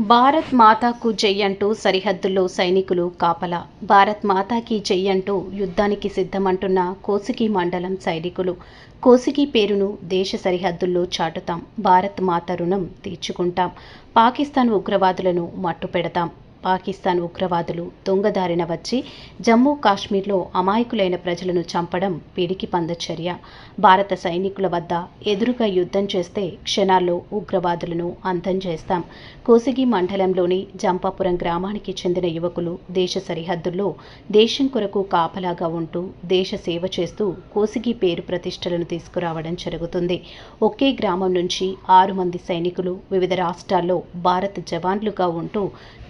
భారత్ మాతాకు జయ్యంటూ సరిహద్దుల్లో సైనికులు కాపలా. భారత్ మాతాకి జయ్యంటూ యుద్ధానికి సిద్ధమంటున్న కోసికి మండలం సైనికులు. కోసికి పేరును దేశ సరిహద్దుల్లో చాటుతాం. భారత్ మాత రుణం తీర్చుకుంటాం. పాకిస్తాన్ ఉగ్రవాదులను మట్టుపెడతాం. పాకిస్తాన్ ఉగ్రవాదులు దొంగదారిన వచ్చి జమ్మూ కాశ్మీర్లో అమాయకులైన ప్రజలను చంపడం పిడికి పందచర్య భారత సైనికుల వద్ద ఎదురుగా యుద్ధం చేస్తే క్షణాల్లో ఉగ్రవాదులను అంతం చేస్తాం. కోసిగి మండలంలోని జంపాపురం గ్రామానికి చెందిన యువకులు దేశ సరిహద్దుల్లో దేశం కొరకు కాపలాగా ఉంటూ దేశ సేవ చేస్తూ కోసిగి పేరు ప్రతిష్టలను తీసుకురావడం జరుగుతుంది. ఒకే గ్రామం నుంచి ఆరు మంది సైనికులు వివిధ రాష్ట్రాల్లో భారత జవాన్లుగా ఉంటూ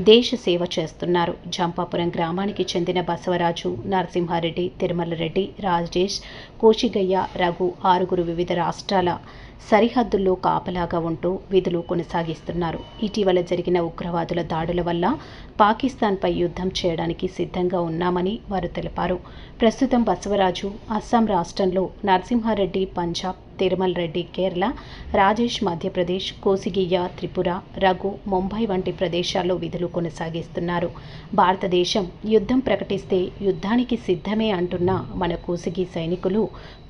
దేశ సేవ చేస్తున్నారు. జంపాపురం గ్రామానికి చెందిన బసవరాజు నరసింహారెడ్డి తిరుమల రెడ్డి రాజేష్ కోచిగయ్య రఘు ఆరుగురు వివిధ రాష్ట్రాల సరిహద్దుల్లో కాపలాగా ఉంటూ విధులు కొనసాగిస్తున్నారు. ఇటీవల జరిగిన ఉగ్రవాదుల దాడుల వల్ల పాకిస్తాన్పై యుద్ధం చేయడానికి సిద్ధంగా ఉన్నామని వారు తెలిపారు. ప్రస్తుతం బసవరాజు అస్సాం రాష్ట్రంలో నరసింహారెడ్డి పంజాబ్ తిరుమల్ రెడ్డి కేరళ రాజేష్ మధ్యప్రదేశ్ కోసిగియ్య త్రిపుర రఘు ముంబై వంటి ప్రదేశాల్లో విధులు కొనసాగిస్తున్నారు. భారతదేశం యుద్ధం ప్రకటిస్తే యుద్ధానికి సిద్ధమే అంటున్న మన కోసిగి సైనికులు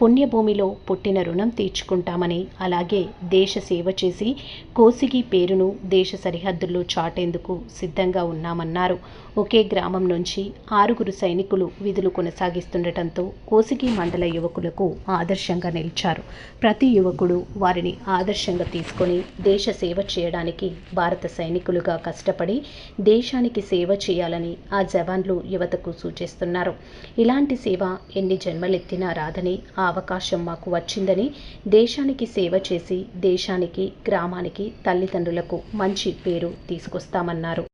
పుణ్యభూమిలో పుట్టిన రుణం తీర్చుకుంటామని అలాగే దేశ సేవ చేసి కోసిగి పేరును దేశ సరిహద్దుల్లో చాటేందుకు సిద్ధంగా ఉన్నామన్నారు. ఒకే గ్రామం నుంచి ఆరుగురు సైనికులు విధులు కొనసాగిస్తుండటంతో కోసిగి మండల యువకులకు ఆదర్శంగా నిలిచారు. ప్రతి యువకుడు వారిని ఆదర్శంగా తీసుకొని దేశ సేవ చేయడానికి భారత సైనికులుగా కష్టపడి దేశానికి సేవ చేయాలని ఆ జవాన్లు యువతకు సూచిస్తున్నారు. ఇలాంటి సేవ ఎన్ని జన్మలెత్తినా రాదని ఆ అవకాశం మాకు వచ్చిందని దేశానికి సేవ చేసి దేశానికి గ్రామానికి తల్లిదండ్రులకు మంచి పేరు తీసుకొస్తామన్నారు.